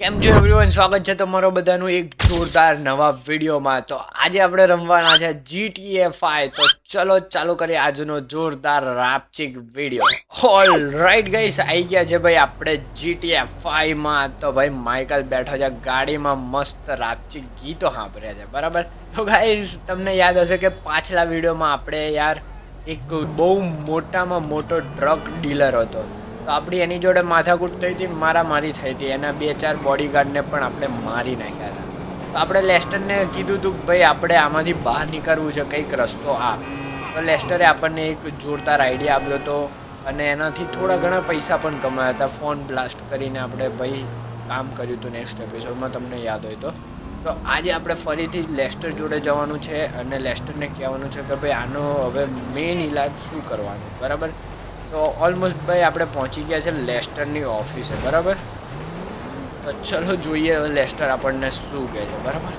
કેમ છો એવરીવન સ્વાગત છે તમારો બધાનું એક જોરદાર નવા વિડીયોમાં. તો આજે આપણે રમવાના છે જીટીએ ફાઈવ તો ચલો ચાલુ કરીએ આજનો જોરદાર રાપચિક વીડિયો. ઓલ રાઈટ ગઈસ આવી ગયા છે ભાઈ આપણે જીટીએ ફાઈવમાં તો ભાઈ માઇકલ બેઠો છે ગાડીમાં મસ્ત રાપચિક ગીતો સાંભળ્યા છે. બરાબર? તો ગાઈસ તમને યાદ હશે કે પાછલા વિડીયોમાં આપણે યાર એક બહુ મોટામાં મોટો ડ્રગ ડીલર હતો. તો આપણી એની જોડે માથાકૂટ થઈ હતી મારામારી થઈ હતી. એના બે ચાર બોડીગાર્ડને પણ આપણે મારી નાખ્યા હતા. તો આપણે લેસ્ટરને કીધું હતું કે ભાઈ, આપણે આમાંથી બહાર નીકળવું છે, કંઈક રસ્તો આ. તો લેસ્ટરે આપણને એક જોરદાર આઈડિયા આપ્યો હતો અને એનાથી થોડા ઘણા પૈસા પણ કમાયા હતા. ફોન બ્લાસ્ટ કરીને આપણે ભાઈ કામ કર્યું હતું નેક્સ્ટ એપિસોડમાં તમને યાદ હોય તો. તો આજે આપણે ફરીથી લેસ્ટર જોડે જવાનું છે અને લેસ્ટરને કહેવાનું છે કે ભાઈ, આનો હવે મેઇન ઇલાજ શું કરવાનો? બરાબર? તો ઓલમોસ્ટ ભાઈ આપણે પહોંચી ગયા છે લેસ્ટરની ઓફિસે બરાબર તો ચલો જોઈએ હવે લેસ્ટર આપણને શું કહે છે બરાબર.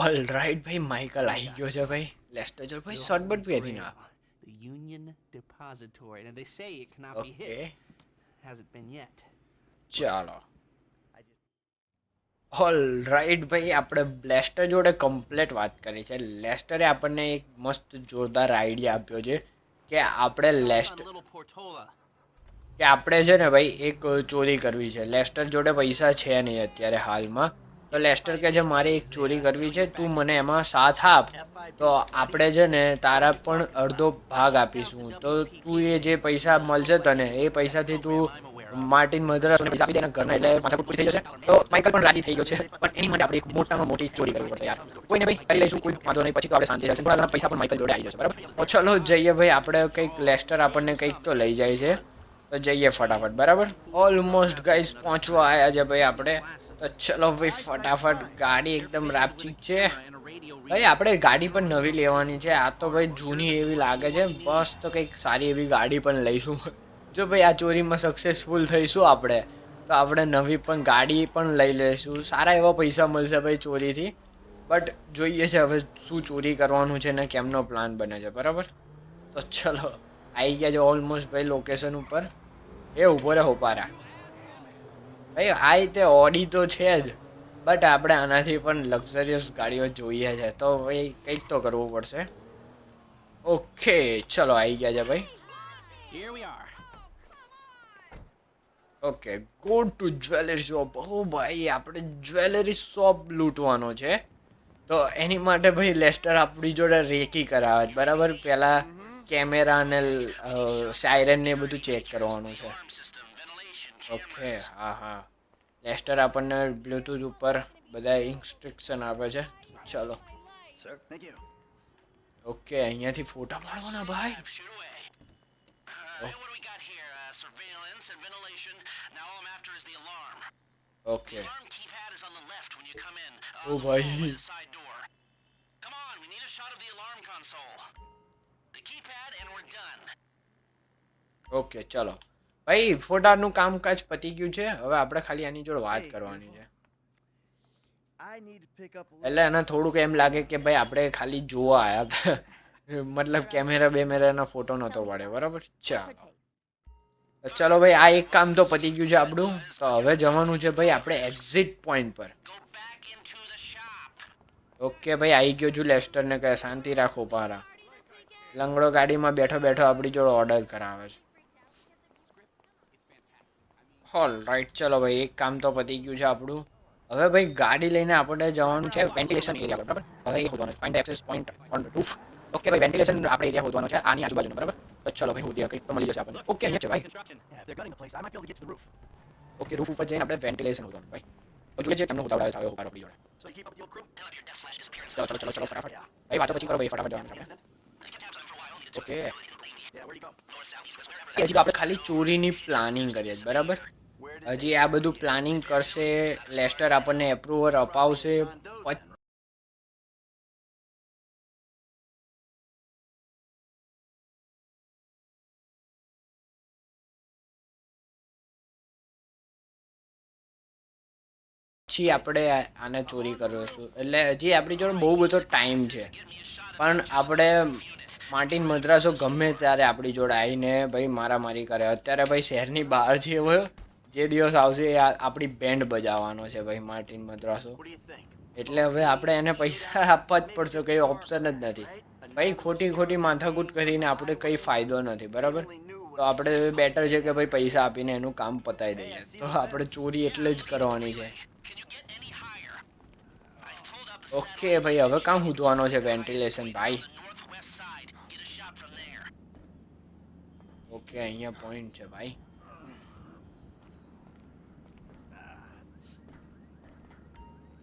ઓલ રાઈટ ભાઈ માઇકલ આવી ગયો છે ભાઈ લેસ્ટર જો ભાઈ શોર્ટબટ પહેરીને આવ. The Union Depository. Now they say it cannot be hit. Hasn't been yet. ચાલો ઓલ રાઈટ ભાઈ આપણે બ્લેસ્ટર જોડે કમ્પ્લેટ વાત કરી છે લેસ્ટરે આપણને એક મસ્ત જોરદાર આઈડિયા આપ્યો છે કે આપણે લેસ્ટ કે આપણે છે ને ભાઈ એક ચોરી કરવી છે. લેસ્ટર જોડે પૈસા છે નહીં અત્યારે હાલમાં. તો લેસ્ટર કે છે મારે એક ચોરી કરવી છે. તું મને એમાં સાથ આપ. તો આપણે છે ને તારા પણ અડધો ભાગ આપીશું. તો તું એ જે પૈસા મળશે તને એ પૈસાથી તું માર્ટિન પૈસા આપી દે એના ઘરના એટલે માથાકૂટ થઈ જશે. તો માઇકલ પણ રાજી થઈ ગયો છે, પણ એની માટે આપણે એક મોટામાં મોટી ચોરી કરવી પડશે યાર. કોઈને ભાઈ, કરી લઈશું, કોઈ વાંધો નહીં, પછી આપણે શાંતિ રહેશે. થોડા ઘણા પૈસા પણ માઇકલ જોડે આવી જશે, બરાબર? તો ચલો જઈએ ભાઈ, આપણે કંઈક લેસ્ટર આપણને કંઈક તો લઈ જાય છે. તો જઈએ ફટાફટ, બરાબર? ઓલમોસ્ટ ગાઈસ પહોંચવા આવ્યા છે ભાઈ આપણે. તો ચલો ભાઈ, ફટાફટ ગાડી એકદમ રાપચીક છે. ભાઈ, આપણે ગાડી પણ નવી લેવાની છે. આ તો ભાઈ જૂની એવી લાગે છે. બસ તો કંઈક સારી એવી ગાડી પણ લઈશું. જો ભાઈ, આ ચોરીમાં સક્સેસફુલ થઈશું આપણે, તો આપણે નવી પણ ગાડી પણ લઈ લઈશું. સારા એવા પૈસા મળશે ભાઈ ચોરીથી. બટ જોઈએ છે હવે શું ચોરી કરવાનું છે ને કેમનો પ્લાન બને છે, બરાબર? તો ચલો આવી ગયા છે ઓલમોસ્ટ ભાઈ લોકેશન ઉપર. એ ઊભો રહે હોપારા ભાઈ, આ રીતે ઓડી તો છે જ બટ આપણે આનાથી પણ લક્ઝરિયસ ગાડીઓ જોઈએ છે. તો ભાઈ, કંઈક તો કરવું પડશે. ઓકે ચલો આવી ગયા છે ભાઈ. Here we are. Okay go to jewellery shop ઓ ભાઈ આપણે જ્વેલરી શોપ લૂંટવાનો છે. તો એની માટે ભાઈ લેસ્ટર આપણી જોડે રેકી કરાવે છે. બરાબર? પહેલાં કેમેરા અને સાયરન ને બધું ચેક કરવાનું છે. ઓકે હા હા. લેસ્ટર આપણને બ્લૂટૂથ ઉપર બધા ઇન્સ્ટ્રક્શન આપે છે. ચલો. ઓકે અહીંયાથી ફોટા પાડવાના ભાઈ. surveillance and ventilation. Now all I'm after is the alarm. Okay The alarm keypad is on the left when you come in. Uh, Oh, on the wall bhai. by the side door. Come on, we need a shot of the alarm console. The keypad and we're done. Okay ચલો ભાઈ ફોટાનું કામકાજ પતી ગયું છે હવે આપણે ખાલી આની જોડે વાત કરવાની છે I need to pick up a એટલે એને થોડુંક એમ લાગે કે ભાઈ આપણે ખાલી જોવા આવ્યા હતા મતલબ કેમેરા બેમેરાના ફોટો નહોતો પાડે બરાબર ચાલો તો ચલો ભાઈ, આ એક કામ તો પતી ગયું છે આપણું. તો હવે જવાનું છે ભાઈ આપણે એક્ઝિટ પોઈન્ટ પર. ઓકે ભાઈ આવી ગયો છું લેસ્ટરને કહે, શાંતિ રાખો પારા. લંગડો ગાડીમાં બેઠો બેઠો આપણી જોડે ઓર્ડર કરાવે છે. હોલ રાઈટ ચલો ભાઈ, એક કામ તો પતી ગયું છે આપણું. હવે ભાઈ, ગાડી લઈને આપણે જવાનું છે વેન્ટિલેશન એરિયા બરાબર? હવે એ છે find access point on roof okay ભાઈ વેન્ટિલેશન આપણે એરિયા હોવાનો છે, આની આજુબાજુનો, બરાબર? તો ચલો ભાઈ હોદીએ કંઈક તો મળી જશે આપણને ઓકે અહીંયા છે ભાઈ construction. Yeah, if they're gutting the place, I might be able to get to the roof. Okay roof ઉપર જઈને આપણે વેન્ટિલેશન હોવાનું ભાઈ તો જોઈએ છે કેમનો ઉતાવળાવે થાય ઉપર આપણી જોડે So you keep up with the old crew? Help your death slash disappearance. ચલો ચલો ચલો ચલો ફટાફટ ભાઈ વાતો પછી કરો ભાઈ ફટાફટ જવાનું છે આપણે. I kept tabs on it for a while. Need to okay Yeah, where'd you go? north, south, east, west, wherever. હજી તો આપણે ખાલી ચોરીની પ્લાનિંગ કરીએ છીએ બરાબર Where did હજી આ બધું પ્લાનિંગ કરશે લેસ્ટર આપણને એપ્રુવર અપાવશે પછી આપણે આને ચોરી કરીશું એટલે હજી આપણી જોડે બહુ બધો ટાઈમ છે. પણ આપણે માર્ટિન મદ્રાસો ગમે ત્યારે આપણી જોડે આવીને ભાઈ મારામારી કરે. અત્યારે ભાઈ શહેરની બહાર છે હવે જે દિવસ આવશે એ આપણી બેન્ડ બજાવવાનો છે ભાઈ માર્ટિન મદ્રાસો? એટલે હવે આપણે એને પૈસા આપવા જ પડશે, કંઈ ઓપ્શન જ નથી. ભાઈ ખોટી ખોટી માથાકૂટ કરીને આપણે કંઈ ફાયદો નથી, બરાબર? તો આપણે બેટર છે કે ભાઈ પૈસા આપીને એનું કામ પતાવી દઈએ. તો આપણે ચોરી એટલે જ કરવાની છે Can you get any higher? I've pulled up a okay ભાઈ, હવે કામ શોધવાનો છે વેન્ટિલેશન ભાઈ. ઓકે અહીંયા પોઈન્ટ છે, ભાઈ.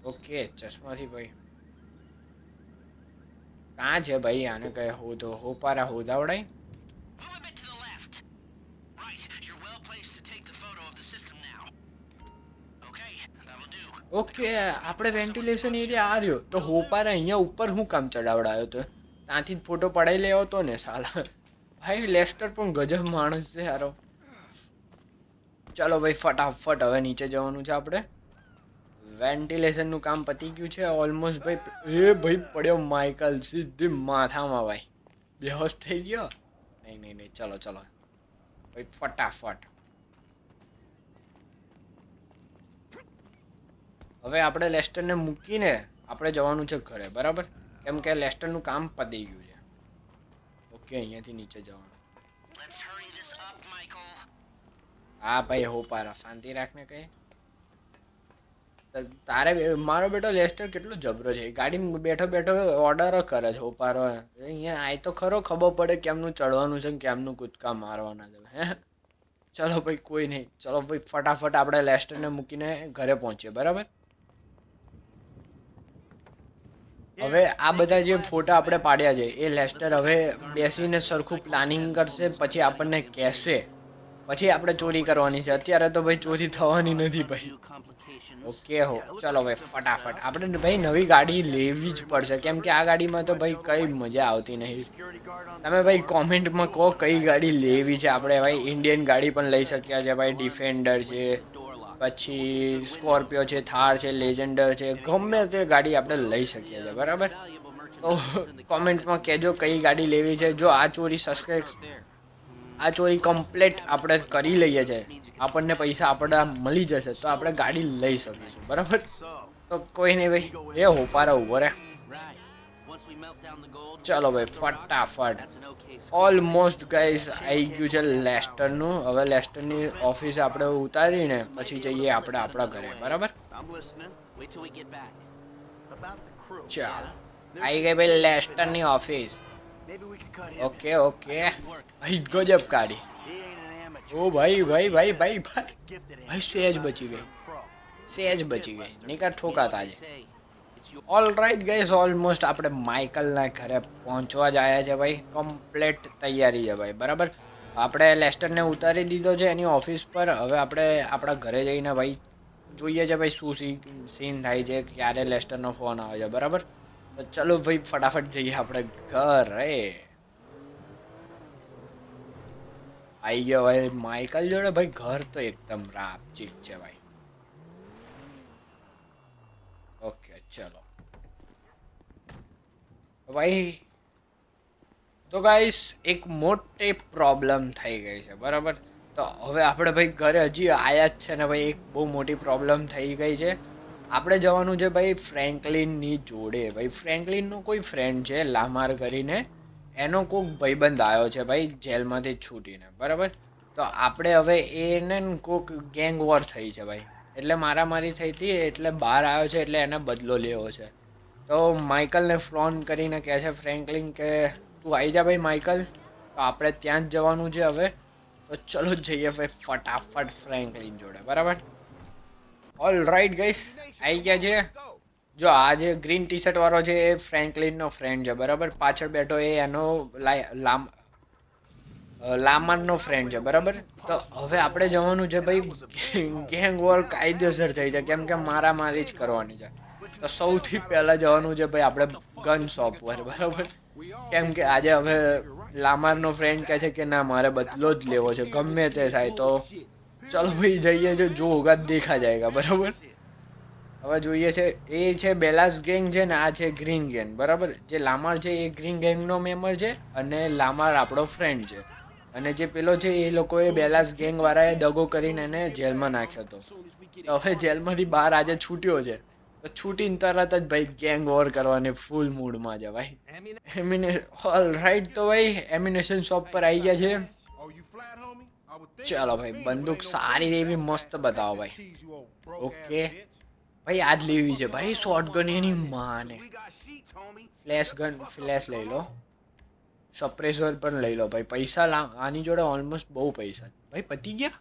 ઓકે ચશ્માથી, ભાઈ. કાં છે, ભાઈ, આને કહે હોદો હોપારા હોદાવડાય ઓકે, આપણે વેન્ટિલેશન એરિયા આ રહ્યો. તો હોપારે અહીંયા ઉપર હું કામ ચડાવડાયો તો? ત્યાંથી જ ફોટો પડાવી લેવો તો ને સાલા. ભાઈ, લેસ્ટર પણ ગજબ માણસ છે સારો ચલો ભાઈ, ફટાફટ હવે નીચે જવાનું છે આપણે. વેન્ટિલેશનનું કામ પતી ગયું છે ઓલમોસ્ટ ભાઈ, એ ભાઈ પડ્યો માઇકલ સીધી માથામાં ભાઈ. બેહોશ થઈ ગયો? નહીં નહીં નહીં, ચલો ચલો. ભાઈ, ફટાફટ. હવે આપણે લેસ્ટરને મૂકીને આપણે જવાનું છે ઘરે બરાબર? કેમ કે લેસ્ટરનું કામ પતી ગયું છે. ઓકે અહીંયાથી નીચે જવાનું. હા ભાઈ હો પારા. શાંતિ રાખને કહે તારે મારો બેટો લેસ્ટર કેટલો જબરો છે. ગાડી બેઠો બેઠો ઓર્ડર કરે છે હોપારો અહીંયા આય તો ખરો ખબર પડે કેમનું ચડવાનું છે કેમનું કૂદકા મારવાના છે. હે? ચલો ભાઈ કોઈ નહીં. ચલો ભાઈ ફટાફટ આપણે લેસ્ટરને મૂકીને ઘરે પહોંચીએ બરાબર? હવે આ બધા જે ફોટા આપણે પાડ્યા છે, એ લેસ્ટર હવે બેસીને સરખું પ્લાનિંગ કરશે, પછી આપણને કહેશે. પછી આપણે ચોરી કરવાની છે. અત્યારે તો ભાઈ ચોરી થવાની નથી ભાઈ. ઓકે હો, ચલો ભાઈ ફટાફટ. આપણે ભાઈ નવી ગાડી લેવી જ પડશે. કેમ કે આ ગાડીમાં તો ભાઈ કઈ મજા આવતી નહીં. તમે ભાઈ કોમેન્ટમાં કહો કઈ ગાડી લેવી છે. આપણે ભાઈ ઇન્ડિયન ગાડી પણ લઈ શક્યા છે, ભાઈ ડિફેન્ડર છે. પછી સ્કોર્પિયો છે, થાર છે, લેજેન્ડર છે, ગમે તે ગાડી આપણે લઈ શકીએ છીએ, બરાબર? તો કોમેન્ટમાં કહેજો કઈ ગાડી લેવી છે, જો આ ચોરી સબસ્ક્રાઈબ આ ચોરી કમ્પ્લીટ આપણે કરી લઈએ છીએ આપણને પૈસા આપણા મળી જશે, તો આપણે ગાડી લઈ શકીશું બરાબર? તો કોઈ નહીં ભાઈ, એ હોપારા ઊભો રહે ચલો ભાઈ ફટાફટ. ઓલમોસ્ટ ગાઈસ આવી ગયું છે લેસ્ટરનું. હવે લેસ્ટરની ઓફિસ આપણે ઉતારીને પછી જઈએ આપણે આપણા ઘરે. બરાબર. ચાલો. આવી ગઈ ભાઈ લેસ્ટરની ઓફિસ. Okay okay. ભાઈ ગજબ કાઢી. ઓ ભાઈ ભાઈ ભાઈ ભાઈ ભાઈ. ભાઈ. સેજ બચી ગઈ. સેજ બચી ગઈ. નિકાર ઠોકાતા They all right guys almost આપણે માઇકલના ઘરે પહોંચવા જ આવ્યા છે ભાઈ. કમ્પ્લેટ તૈયારી છે ભાઈ, બરાબર? આપણે લેસ્ટરને ઉતારી દીધો છે એની ઓફિસ પર. હવે આપણે આપણા ઘરે જઈને ભાઈ જોઈએ છે ભાઈ શું સીન સીન થાય છે, ક્યારે લેસ્ટરનો ફોન આવે છે, બરાબર? તો ચલો ભાઈ, ફટાફટ જઈએ આપણે ઘરે. આવી ગયો ભાઈ માઇકલ જોડે. ભાઈ, ઘર તો એકદમ રાપચીક છે ભાઈ. ઓકે ચલો. ભાઈ, તો ગાઈસ એક મોટી પ્રોબ્લેમ થઈ ગઈ છે, બરાબર? તો હવે આપણે ભાઈ ઘરે હજી આયા જ છે ને ભાઈ, એક બહુ મોટી પ્રોબ્લેમ થઈ ગઈ છે. આપણે જવાનું છે ભાઈ ફ્રેન્કલિનની જોડે. ભાઈ ફ્રેન્કલિનનો કોઈ ફ્રેન્ડ છે, લામાર કરીને. એનો કોઈક ભાઈબંધ આવ્યો છે ભાઈ, જેલમાંથી છૂટીને, બરાબર? તો આપણે હવે એને કોક ગેંગ વોર થઈ છે ભાઈ. એટલે મારામારી થઈ હતી, એટલે બહાર આવ્યો છે, એટલે એને બદલો લેવો છે. તો માઇકલને ફોન કરીને કહે છે ફ્રેન્કલિન કે તું આવી જા ભાઈ માઇકલ, તો આપણે ત્યાં જ જવાનું છે હવે. તો ચલો જઈએ ભાઈ ફટાફટ ફ્રેન્કલિન જોડે, બરાબર? ઓલ રાઈટ ગઈસ આવી ગયા છે. જો આ જે ગ્રીન ટી શર્ટ વાળો છે એ ફ્રેન્કલિનનો ફ્રેન્ડ છે, બરાબર? પાછળ બેઠો એ એનો લામ લામાનનો ફ્રેન્ડ છે, બરાબર? તો હવે આપણે જવાનું છે ભાઈ ગેંગ વોર કાયદેસર થઈ છે, કેમ કે મારામારી જ કરવાની છે. સૌથી પહેલાં જવાનું છે ભાઈ આપણે ગન શોપ પર, બરાબર? કેમ કે આજે હવે લામારનો ફ્રેન્ડ કહે છે કે ના, મારે બદલો જ લેવો છે, ગમે તે થાય તો. ચલો ભાઈ, જઈએ છે જો હોગા દેખા જાયગા, બરાબર? હવે જોઈએ છે, એ છે બેલાસ ગેંગ છે ને, આ છે ગ્રીન ગેંગ બરાબર? જે લામાર છે, એ ગ્રીન ગેંગનો મેમ્બર છે અને લામાર આપણો ફ્રેન્ડ છે. અને જે પેલો છે, એ લોકોએ બેલાસ ગેંગ વાળાએ દગો કરીને એને જેલમાં નાખ્યો હતો. હવે જેલમાંથી બહાર આજે છૂટ્યો છે. છૂટીને તરત જ ભાઈ ગેંગ વોર કરવાની ફૂલ મૂડમાં છે ભાઈ. એમિને ઓલ રાઈટ તો ભાઈ એમિનેશન શોપ પર આવી ગયા છે. ચાલો ભાઈ બંદૂક સારી એવી મસ્ત બતાવો ભાઈ. ઓકે. ભાઈ આજ લેવી છે ભાઈ શોર્ટ ગન એની માને. ફ્લેશ ગન ફ્લેશ લઈ લો. સપ્રેસર પણ લઈ લો ભાઈ. પૈસા આની જોડે ઓલમોસ્ટ બહુ પૈસા ભાઈ પતી ગયા.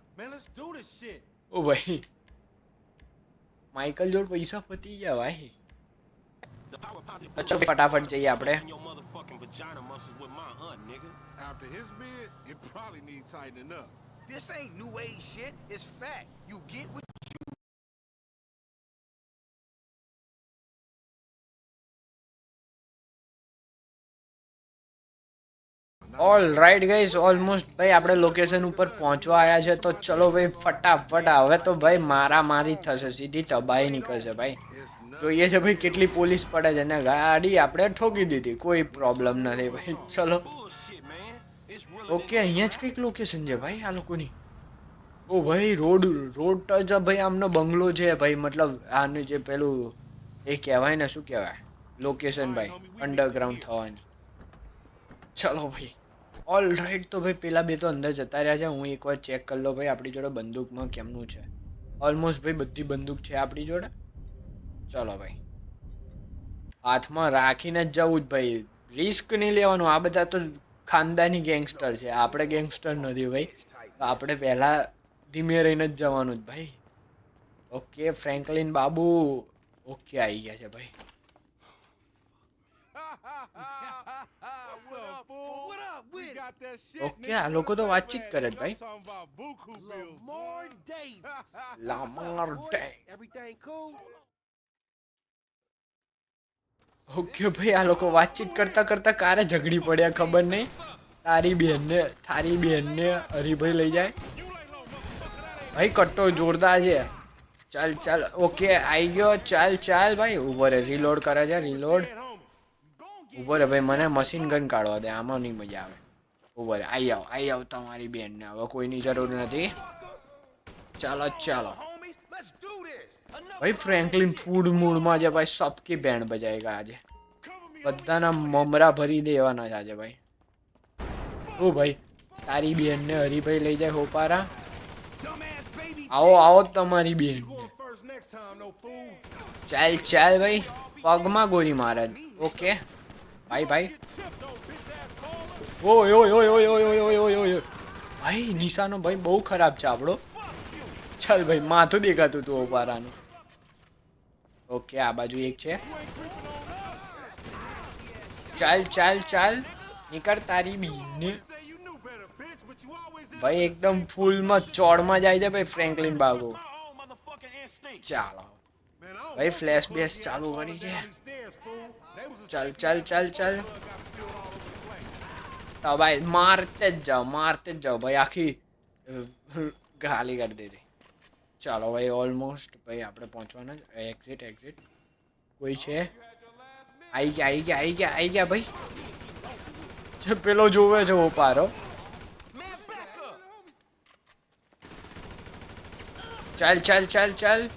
ઓ ભાઈ. માઇકલ જોડે પૈસા પતી ગયા ભાઈ ચલો ફટાફટ જઈએ આપણે. After his bid, it probably needs tightening up. This ain't new age shit. It's fact. You get what all right guys almost ભાઈ, આપણે લોકેશન ઉપર પહોંચવા આવ્યા છે, તો ચલો ભાઈ, ફટાફટ હવે તો ભાઈ મારા મારી થશે, સીધી તબાહી નીકળશે, ભાઈ. જોઈએ છે ભાઈ, કેટલી પોલીસ પડે છે ને ગાડી આપણે ઠોકી દીધી, કોઈ પ્રોબ્લેમ નથી, ભાઈ. ચલો. ઓકે અહીંયા જ કંઈક લોકેશન છે, ભાઈ, આ લોકોની. ઓ ભાઈ, રોડ રોડ ટચ ભાઈ, આમનો બંગલો છે, ભાઈ, મતલબ આનું જે પેલું એ કહેવાય ને, શું કહેવાય? લોકેશન ભાઈ અંડરગ્રાઉન્ડ થવાની. ચલો ભાઈ. ઓલ રાઈટ તો ભાઈ પેલા બે તો અંદર જતા રહ્યા છે હું એકવાર ચેક કરી લો ભાઈ આપણી જોડે બંદૂકમાં કેમનું છે ઓલમોસ્ટ ભાઈ બધી બંદૂક છે આપણી જોડે ચલો ભાઈ હાથમાં રાખીને જ જવું જ ભાઈ રિસ્ક નહીં લેવાનું આ બધા તો ખાનદાની ગેંગસ્ટર છે આપણે ગેંગસ્ટર નથી ભાઈ તો આપણે પહેલાં ધીમે રહીને જ જવાનું જ ભાઈ ઓકે ફ્રેન્કલિન બાબુ ઓકે આવી ગયા છે ભાઈ ઓકે આ લોકો તો વાતચીત કરે જ ભાઈ. Lamar Davis. Lamar Everything cool? Okay ભાઈ આ લોકો વાતચીત કરતા કરતા કારે ઝઘડી પડ્યા ખબર નહીં? તારી બેનને તારી બેનને હરીભાઈ લઈ જાય. ભાઈ કટ્ટો જોરદાર છે. ચાલ ચાલ ઓકે આવી ગયો. ચાલ ચાલ ભાઈ ઊભો રે રીલોડ કરે છે રીલોડ. ઊભો રે ભાઈ, મને મશીન ગન કાઢવા દે. આમાં નહીં મજા આવે. ઊભો રે આવી આવ આવી આવ તમારી બેનને. હવે કોઈની જરૂર નથી. ચાલો ચાલો. ભાઈ ફ્રેન્કલિન ફૂડ મૂડમાં છે ભાઈ, સબકી બેન્ડ બજાયેગા આજે બધાના મમરા ભરી દેવાના છે આજે ભાઈ. ઓ ભાઈ, તારી બેનને હરીભાઈ લઈ જાય હોપારા. આવો આવો તમારી બેન. ચાલ ચાલ ભાઈ, પગમાં ગોળી મારે. Okay. Though, bitch ass baller. ઓય ઓય ઓય ઓય ઓય ઓય ઓય ઓય. ભાઈ નિશાનો ભાઈ બહુ ખરાબ છે આપણો. ચાલ ભાઈ માથું દેખાતું તું ઓપારાનું ઓકે આ બાજુ એક છે. ચાલ ચાલ ચાલ. નીકળ તારી બીને. ભાઈ એકદમ ફૂલમાં ચોડમાં જાય છે ભાઈ ફ્રેન્કલિન બાગો. ચાલો. भाई फ्लैश भी चालू होगा नीचे चल चल चल चल। तो भाई मारते जाओ मारते जाओ भाई आखिर गाली कर दे रही। चलो भाई ऑलमोस्ट भाई आप पहुंचवाना एग्जिट एग्जिट कोई छे? आई क्या आई क्या आई क्या आई क्या भाई? जब पेलो जो है जो हो। चल चल चल चल।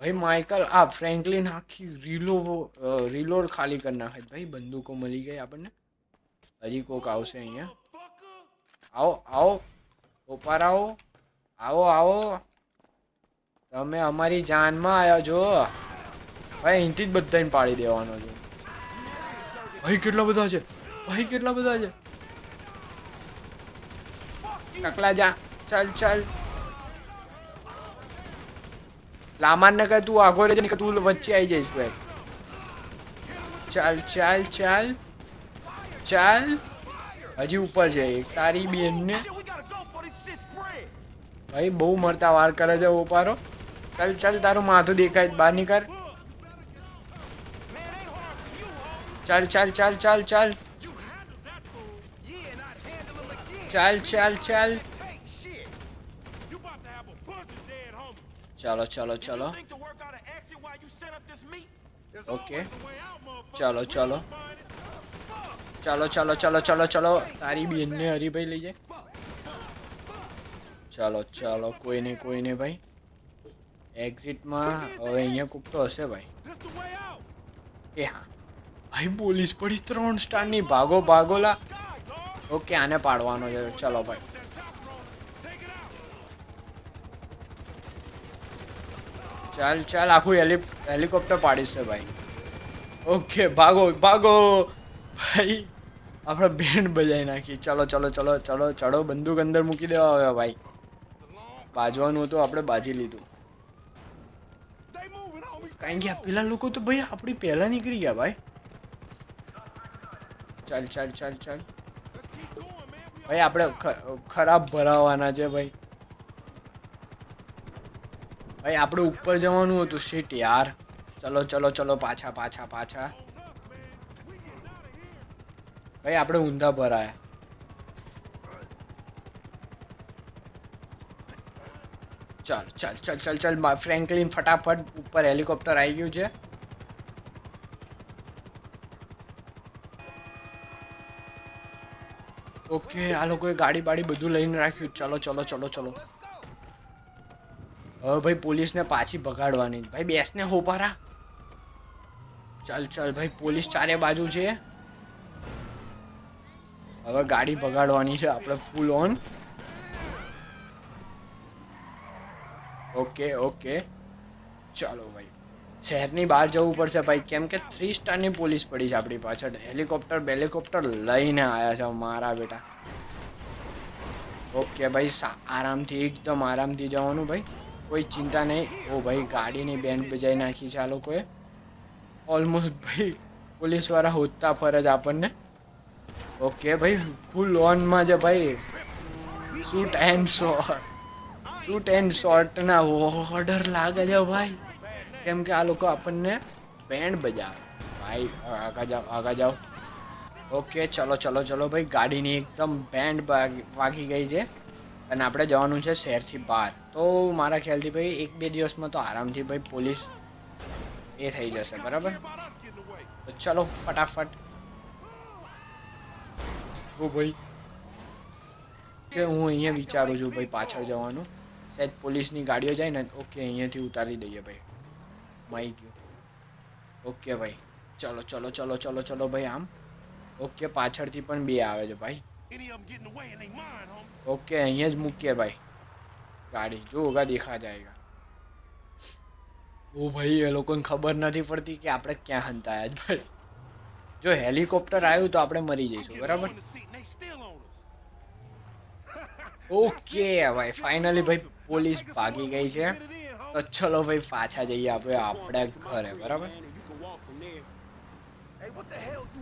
ભાઈ માઇકલ આ ફ્રેન્કલિન આખી રીલો રીલોડ ખાલી કરી નાખે ભાઈ બંદૂકો મળી ગઈ આપણને હજી કોક આવશે અહીંયા આવો આવો ઓપાર આવો આવો આવો તમે અમારી જાનમાં આવ્યા છો ભાઈ, અહીંથી જ બધાને પાડી દેવાનો છે। ભાઈ, કેટલા બધા છે? ભાઈ, કેટલા બધા છે? નકલા જા, ચાલ ચાલ। લામાન ને કહે, તું આગો રહેજે કે તું વચ્ચે આવી જઈશ ભાઈ ચાલ ચાલ ચાલ ચાલ હજી ઉપર છે તારી બેન ને. ભાઈ, બહુ મરતા વાર કરે છે ઓપારો ચાલ ચાલ, તારું માથું દેખાય બહાર નીકળ. ચાલ ચાલ ચાલ ચાલ ચાલ. ચાલ ચાલ ચાલ Take shit. You about to have a bunch of dead homies. ચાલો ચાલો ચાલો Think to work out an exit while you set up this ચાલો ચાલો ઓકે. ચાલો ચાલો ચાલો ચાલો ચાલો ચાલો ચાલો તારી બેનને હરીભાઈ લઈ જાય. ચાલો ચાલો કોઈ નહીં કોઈ નહીં ભાઈ એક્ઝિટમાં હવે અહીંયા કૂક તો હશે ભાઈ. એ હા. ભાઈ પોલીસ પડી ત્રણ સ્ટારની ભાગો ભાગોલા. ઓકે આને પાડવાનો છે. ચલો ભાઈ That chopper on us. Take it out. ચાલ ચાલ, આખું હેલી, હેલિકોપ્ટર પાડીશ છે ભાઈ. ઓકે, ભાગો ભાગો. ભાઈ, આપણે બેન્ડ બજાવી નાખી. ચલો ચલો ચલો ચલો ચડો બંદૂક અંદર મૂકી દેવા આવ્યા ભાઈ. બાજવાનું હતું, આપણે બાજી લીધું. કારણ કે પેલા લોકો તો ભાઈ આપણી પહેલા નીકળી ગયા ભાઈ. ચાલ ચાલ ચાલ ચાલ. ભાઈ, આપણે ખરાબ ભરાવાના છે ભાઈ. ભાઈ આપણે ઉપર જવાનું હતું. સીટ યાર. ચલો ચલો ચલો, પાછા પાછા પાછા. ભાઈ આપણે ઊંધા ભરાયા. ચાલ ચાલ ચાલ ચાલ ચાલ ફ્રેન્કલિન ફટાફટ ઉપર હેલિકોપ્ટર આવી ગયું છે. ઓકે આ લોકોએ ગાડી બાડી બધું લઈને રાખ્યું. ચલો ચલો ચલો ચલો. હવે ભાઈ પોલીસને પાછી ભગાડવાની ભાઈ બેસને હોપારા ચાલ ચાલ ભાઈ, પોલીસ ચારે બાજુ છે. હવે ગાડી ભગાડવાની છે આપણે ફૂલ ઓન ઓકે ઓકે ચાલો ભાઈ. શહેરની બહાર જવું પડશે ભાઈ. કેમ કે થ્રી સ્ટારની પોલીસ પડી છે આપણી પાછળ. હેલિકોપ્ટર, બેલિકોપ્ટર લઈને આવ્યા છે મારા બેટા. ઓકે ભાઈ આરામથી, એકદમ આરામથી જવાનું ભાઈ. કોઈ ચિંતા નહીં. ઓ ભાઈ, ગાડીની બેન્ડ બજાવી નાખી છે આ લોકોએ. ઓલમોસ્ટ ભાઈ, પોલીસવાળા હોતા ફરજ આપણને. ઓકે ભાઈ ફૂલ ઓનમાં છે ભાઈ. Shoot and shot shoot and શોર્ટના order લાગે છે ભાઈ. કેમ કે આ લોકો આપણને બેન્ડ બજાવે. ભાઈ આગળ જાઓ આગળ જાઓ. ઓકે ચલો ચલો ચલો ભાઈ, ગાડીની એકદમ બેન્ડ વાગી ગઈ છે. અને આપણે જવાનું છે શહેરથી બહાર. તો મારા ખ્યાલથી ભાઈ એક બે દિવસમાં તો આરામથી ભાઈ પોલીસ એ થઈ જશે બરાબર. તો ચલો ફટાફટ. ઓ ભાઈ. કે હું અહીંયા વિચારું છું ભાઈ પાછળ જવાનું. સહેજ પોલીસની ગાડીઓ જાય ને ઓકે અહીંયાથી ઉતારી દઈએ ભાઈ. માઈ ગયું. ઓકે ભાઈ. ચલો ચલો ચલો ચલો ચલો ભાઈ આમ. ઓકે પાછળથી પણ બે આવે છે ભાઈ. ઓકે અહીંયા જ મૂકીએ ભાઈ. ગાડી. જો હોગા દેખા જાયગા ઓ ભાઈ એ લોકોને ખબર નથી પડતી કે આપણે ક્યાં હંતાયા જ ભાઈ. જો હેલિકોપ્ટર આવ્યું તો આપણે મરી જઈશું બરાબર. ઓકે ભાઈ ફાઇનલી ભાઈ પોલીસ ભાગી ગઈ છે. તો ચલો ભાઈ પાછા જઈએ આપણે આપણે ઘરે બરાબર? Hey, what the hell you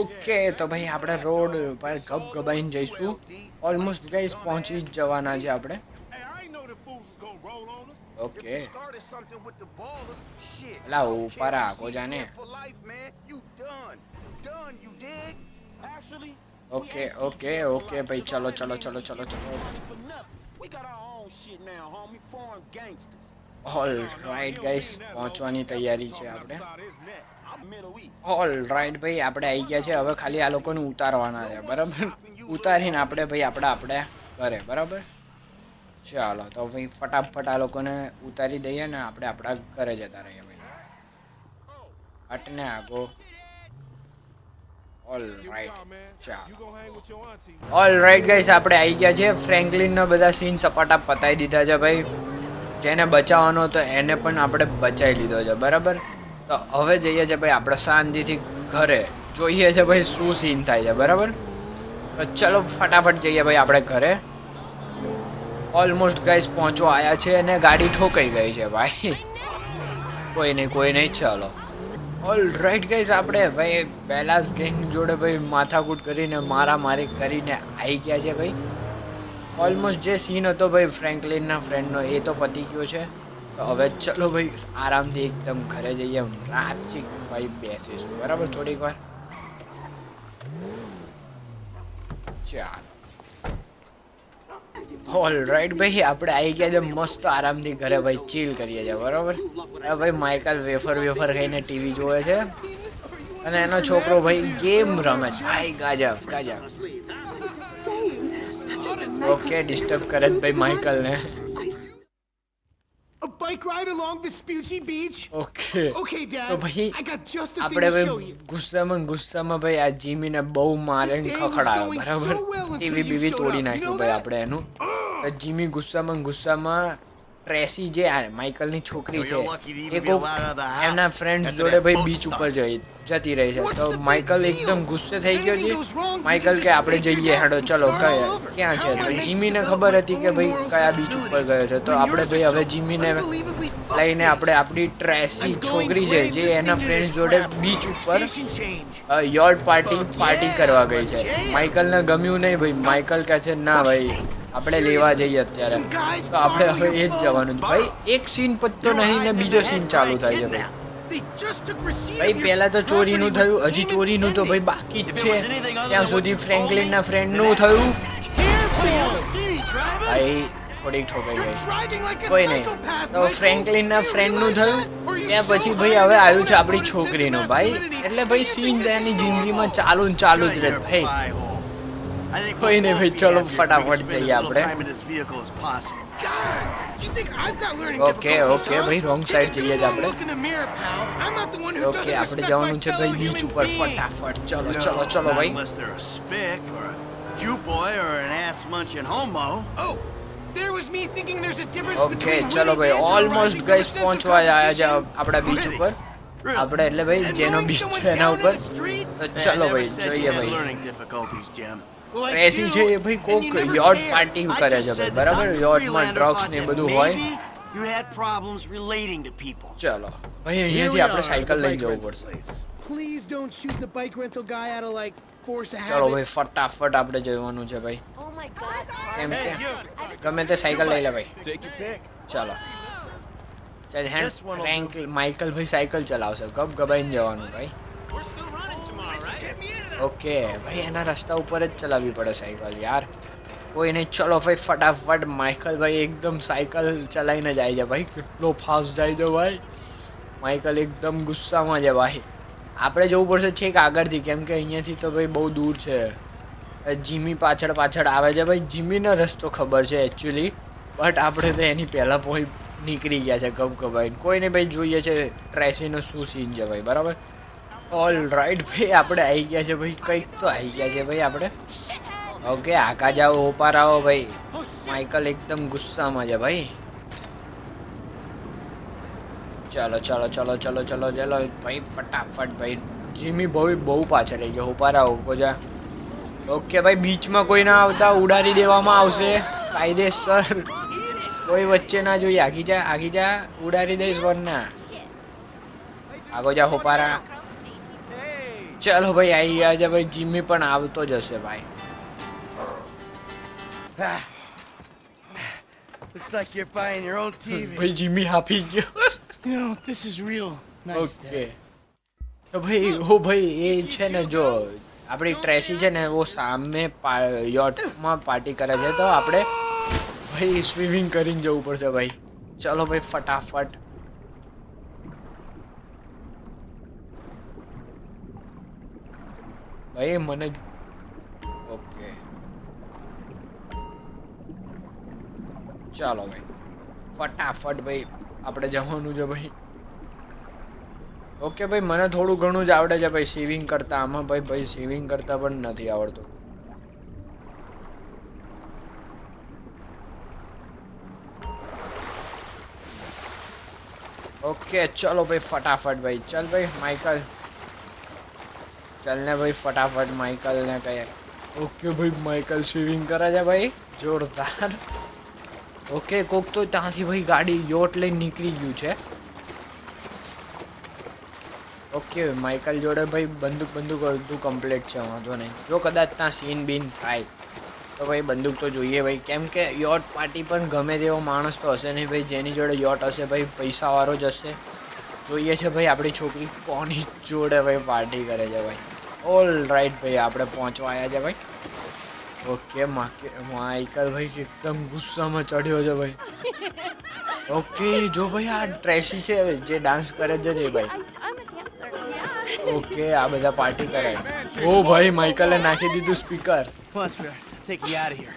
okay તો ભાઈ આપણે રોડ પર ગપ ગબાઈને જઈશું ઓલમોસ્ટ ગાઈસ પહોંચી જ જવાના છે આપણે Hey, I ain't know the fools was gonna roll on us. If okay you started something with the ballers, shit. Ela, you o can't para, be ko dyan eh. scared For life, man. You done. Done, you dig? Actually, okay okay okay ભાઈ ચલો ચલો ચલો ચલો ચલો We got our own shit now, homie. Foreign gangsters. All right guys પહોંચવાની તૈયારી છે આપણે. ઓલ રાઈટ ભાઈ, આપણે આવી ગયા છે. હવે ખાલી આ લોકોને ઉતારવાના છે, બરાબર? ઉતારીને આપણે, ભાઈ, આપણે આપણે ઘરે, બરાબર? ચાલો, તો ભાઈ, ફટાફટ આ લોકોને ઉતારી દઈએ ને આપણે આપણા ઘરે જતા રહીએ, ભાઈ. અટને આગો. ઓલ રાઈટ ચાલો. ઓલ રાઈટ ગાઈસ આપણે આવી ગયા છે. ફ્રેન્કલિનના બધા સીન સપાટા પતાવી દીધા છે, ભાઈ. જેને બચાવવાનો હતો એને પણ આપણે બચાવી લીધો છે, બરાબર? તો હવે જઈએ છે ભાઈ આપણે શાંતિથી ઘરે. જોઈએ છે ભાઈ શું સીન થાય છે, બરાબર? તો ચલો ફટાફટ જઈએ ભાઈ આપણે ઘરે. ઓલમોસ્ટ ગાઈસ પહોંચવા આવ્યા છે અને ગાડી ઠોકાઈ ગઈ છે ભાઈ. કોઈ નહીં કોઈ નહીં, ચલો. ઓલ રાઈટ ગાઈઝ આપણે ભાઈ બેલાસ ગેંગ જોડે ભાઈ માથાકૂટ કરીને મારા મારી કરીને આવી ગયા છે ભાઈ. ઓલમોસ્ટ જે સીન હતો ભાઈ ફ્રેન્કલિનના ફ્રેન્ડનો એ તો પતી ગયો છે. તો હવે ચલો ભાઈ, આરામથી એકદમ ઘરે જઈએ. રાતચી ભાઈ બેસીશું બરાબર થોડીક વાર? ચાલો. ઓલ રાઈટ ભાઈ, આપણે આવી ગયા છે મસ્ત આરામથી ઘરે ભાઈ ચીલ કરીએ છીએ. બરાબર? ભાઈ માઇકલ વેફર વેફર ખાઈને ટીવી જોવે છે. અને એનો છોકરો ભાઈ ગેમ રમે છે. આઈ ગાજબ ગાજબ. ઓકે ડિસ્ટર્બ કરે ભાઈ માઇકલ ને A bike ride along Vespucci Beach? Okay. Okay, Dad. તો ભાઈ I got just the thing આપણે to show ભાઈ. ગુસ્સામાં ગુસ્સામાં ભાઈ આ જીમીને બહુ મારે ને day was ખખડાયો બરાબર ટીવી બીવી તોડી નાખ્યું ભાઈ આપણે એનું જીમી ગુસ્સામાં ગુસ્સામાં ટ્રેસી જે માઇકલની છોકરી છે એ એમના ફ્રેન્ડ જોડે ભાઈ બીચ ઉપર. જઈ જતી રહી છે તો માઇકલ? એકદમ ગુસ્સે થઈ ગયો છે માઇકલ કે આપણે જઈએ હેડો ચલો કયા. ક્યાં છે તો જીમીને ખબર હતી કે ભાઈ કયા બીચ ઉપર ગયો છે તો આપણે ભાઈ હવે જીમીને લઈને. આપણે આપણી ટ્રેસી છોકરી છે જે એના ફ્રેન્ડ જોડે. બીચ ઉપર. યોર્ડ પાર્ટી પાર્ટી કરવા ગઈ છે. માઇકલને ગમ્યું નહીં ભાઈ માઇકલ કહે છે ના ભાઈ આપણે લેવા જઈએ અત્યારે તો આપણે હવે એ જ જવાનું છે. ભાઈ એક સીન પત્તો નહીં ને બીજો સીન ચાલુ થાય છે ભાઈ પહેલા તો ચોરીનું થયું હજી ચોરીનું તો ભાઈ. બાકી જ છે ત્યાં સુધી ફ્રેન્કલિનના ફ્રેન્ડનું થયું! ભાઈ થોડીક ઠોકાઈ ગઈ કોઈ નહીં તો. ફ્રેન્કલિનના ફ્રેન્ડનું થયું ત્યાં પછી ભાઈ હવે આવ્યું છે આપણી છોકરીનું ભાઈ એટલે ભાઈ સીન think તો this એની is જિંદગીમાં. ચાલુ ને ચાલુ જ રહે ભાઈ કોઈ we'll નહીં both ભાઈ, be ચલો happy if we ફટાફટ can spend જઈએ as little આપણે. time in this vehicle as possible. God, you think I've got learning Okay, difficulties, okay, huh? ભાઈ, wrong Take a side good જઈએ જ long આપણે. look in the mirror, pal. I'm not the one who okay doesn't આપણે respect જવાનું my છે fellow ભાઈ beach human ઉપર beings. ફટાફટ ચલો No, ચલો ચલો not ભાઈ unless they're a spick or a Jew boy or an ass munching homo. Oh, there was me thinking there's a difference okay between ચલો winning ભાઈ bids and almost rising from a guys sense of પહોંચવા આવ્યા છે competition. આપણા beach Really? ઉપર Really? આપણે એટલે ભાઈ And જેનો mowing બીચ someone છે એના down in ઉપર the street? તો Man, I ચલો never ભાઈ said you જોઈએ had ભાઈ do, છે એ ભાઈ કોક યોટ. પાર્ટી કરે છે ભાઈ બરાબર. યોટમાં ડ્રગ્સ ને બધું હોય maybe You had problems relating to people. ચલો ભાઈ અહીંયાથી આપણે સાયકલ bike જવું પડશે. Please don't shoot the bike rental guy out of like force of ચલો habit. ભાઈ ફટાફટ આપણે જવાનું છે ભાઈ Oh my god, કેમ Carl. કે ગમે તે સાયકલ લઈ લે ભાઈ. ચલો ચાલ હેન્ડ ફ્રેન્ક માઇકલ ભાઈ સાયકલ ચલાવશે ગપ ગબાઈને જવાનું ભાઈ ઓકે, ભાઈ, એના રસ્તા ઉપર જ ચલાવવી પડે સાયકલ, યાર. કોઈ નહીં, ચલો ભાઈ, ફટાફટ માઇકલ ભાઈ એકદમ સાયકલ ચલાવીને જાય છે, ભાઈ. કેટલો ફાસ્ટ જાય છે, ભાઈ. માઇકલ એકદમ ગુસ્સામાં છે, ભાઈ. આપણે જવું પડશે છેક આગળથી, કેમ કે અહીંયાથી તો ભાઈ બહુ દૂર છે. જીમી પાછળ પાછળ આવે છે, ભાઈ. જીમીનો રસ્તો ખબર છે એકચ્યુઅલી બટ આપણે તો એની પહેલાં પોઈ નીકળી ગયા છે ગબ ગબાઈને કોઈને ભાઈ, જોઈએ છે, ટ્રેસીનો શું સીન છે, ભાઈ, બરાબર? ઓલ રાઈટ ભાઈ, આપણે આવી ગયા છે ભાઈ, કંઈક તો આવી ગયા છે ભાઈ આપણે. ઓકે આકા જાઓ ઓપાર આવો ભાઈ. માઇકલ એકદમ ગુસ્સામાં છે ભાઈ. ચલો ચલો ચલો ચલો ચલો ચલો, ભાઈ, ફટાફટ ભાઈ. જીમી ભાઈ બહુ પાછળ રહી ગયો. ઉપાર આવો કોજા ઓકે ભાઈ, બીચમાં કોઈ ના આવતા, ઉડાડી દેવામાં આવશે. કાયદેસર. કોઈ વચ્ચે ના જોઈએ. આગી જા આગી જા, ઉડાડી દઈશ વરના આગો જા હોપારા ચલો ભાઈ આવી ગયા છે ભાઈ જીમી પણ આવતો જ હશે ભાઈ. Looks like you're buying your own TV. ભાઈ જીમી આપી ગયો. You know, this is real. Nice, okay તો ભાઈ ઓ ભાઈ એ છે ને જો આપણી ટ્રેસી છે ને ઓ સામે યોટમાં પાર્ટી કરે છે તો આપણે ભાઈ સ્વિમિંગ કરીને જવું પડશે ભાઈ. ચલો ભાઈ ફટાફટ. ભાઈ મને ઓકે ચાલો ભાઈ ફટાફટ ભાઈ આપણે જવાનું છે ભાઈ ઓકે ભાઈ મને થોડું ઘણું જ આવડે છે, ભાઈ સેવિંગ કરતા. આમાં, ભાઈ ભાઈ સેવિંગ કરતા પણ નથી આવડતું. ઓકે ચલો, ભાઈ, ફટાફટ, ભાઈ. ચલ, ભાઈ માઇકલ ચલ ને ભાઈ ફટાફટ માઇકલ ને કહે. ઓકે ભાઈ માઇકલ સ્વિમિંગ કરે છે ભાઈ. જોરદાર. ઓકે કોક તો ત્યાંથી ભાઈ ગાડી યોટ લઈને નીકળી ગયું છે. ઓકે માઇકલ જોડે ભાઈ બંદૂક બંદૂક બધું કમ્પ્લીટ છે વાંધો નહીં. જો કદાચ ત્યાં સીન બીન થાય. તો ભાઈ બંદૂક તો જોઈએ ભાઈ. કેમ કે યોટ પાર્ટી પણ ગમે તેવો માણસ તો હશે નહીં ભાઈ. જેની જોડે યોટ હશે ભાઈ પૈસાવાળો જ હશે. જોઈએ છે ભાઈ આપણી છોકરી કોની જોડે ભાઈ પાર્ટી કરે છે ભાઈ. ઓલ રાઈટ ભાઈ આપણે પહોંચવા આવ્યા છે ભાઈ ઓકે માકે માઇકલ ભાઈ એકદમ ગુસ્સામાં ચડ્યો છે ભાઈ ઓકે જો ભાઈ આ ટ્રેસી છે જે ડાન્સ કરે છે ને ભાઈ. ઓકે આ બધા પાર્ટી કરે ઓ ભાઈ માઇકલે નાખી દીધું speaker. Take you out of here.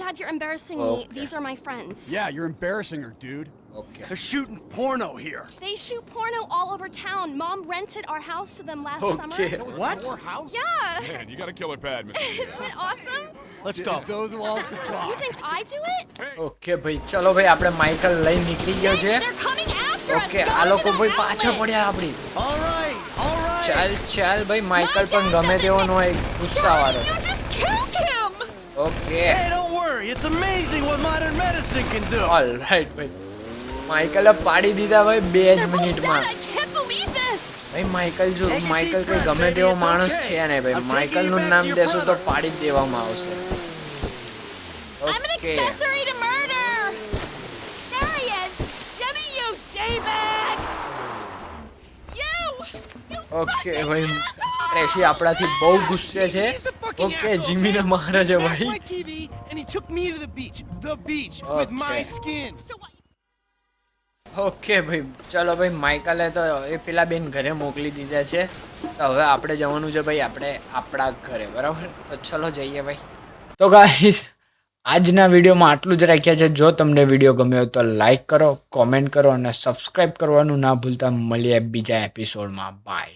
Dad, you're embarrassing Okay. me. These are my friends. Yeah, you're embarrassing her, dude. Okay They're shooting porno here. They shoot porno all over town. Mom rented our house to them last okay summer. What? Your house? Yeah. Man, you got a killer pad, Mr. Isn't it awesome? Let's go. Those walls can You talk. think I do it? Okay ભાઈ ચલો ભાઈ આપણે Michael લઈ નીકળી ગયો છે They're coming after us. Okay Go આ into લોકો the ભાઈ પાછળ alley. પડ્યા આપણી All right, all right. ચાલ ચાલ ભાઈ માઇકલ પણ ગમે તેવો ન હોય ગુસ્સાવાળો You just killed him. Okay Hey, don't worry. It's amazing what modern medicine can do. All right, ભાઈ માઇકલે પાડી દીધા ભાઈ બે જ મિનિટમાં dead. I can't believe this. ભાઈ માઇકલ જો માઇકલ કઈ ગમે તેવો માણસ છે ને ભાઈ માઇકલનું નામ to દેશો તો પાડી જ દેવામાં આવશે okay accessory to murder. There he is. Give me you, David. You. You okay ભાઈ! ટ્રેસી આપણાથી બહુ ગુસ્સે છે Okay? મારે He છે smashed my TV and he took me to the beach. The beach with my skin. Okay ભાઈ. ચલો ભાઈ માઇકલે તો એ પેલા બેન ઘરે મોકલી દીધા છે. તો હવે આપણે જવાનું છે ભાઈ આપણે આપણા ઘરે બરાબર? તો ચલો જઈએ ભાઈ. તો ગાઈસ આજના વિડીયોમાં આટલું જ રાખ્યા છે. જો તમને વીડિયો ગમ્યો તો લાઈક કરો કોમેન્ટ કરો અને સબસ્ક્રાઈબ કરવાનું ના ભૂલતા. મળીએ બીજા એપિસોડમાં બાય